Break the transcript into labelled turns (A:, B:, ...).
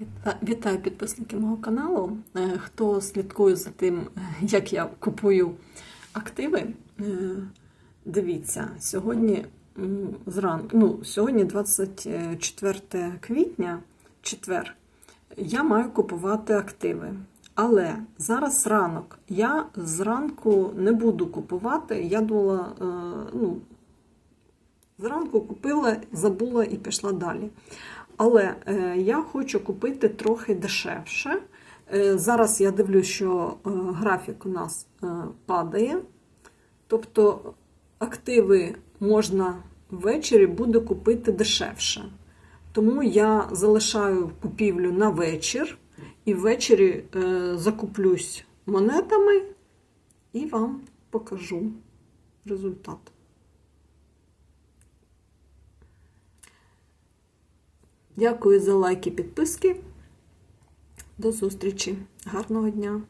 A: Віта- Вітаю підписників мого каналу. Е, Хто слідкує за тим, е, як я купую активи, е, дивіться, сьогодні зранку, ну, сьогодні 24 квітня, четвер, я маю купувати активи. Але зараз ранок. Я зранку не буду купувати. Я думала, е, ну, Зранку купила, забула і пішла далі. Але е, я хочу купити трохи дешевше. Е, зараз я дивлюсь, що е, графік у нас е, падає. Тобто активи можна ввечері буде купити дешевше. Тому я залишаю купівлю на вечір і ввечері е, закуплюсь монетами і вам покажу результат. Дякую за лайки, підписки. До зустрічі. Гарного дня!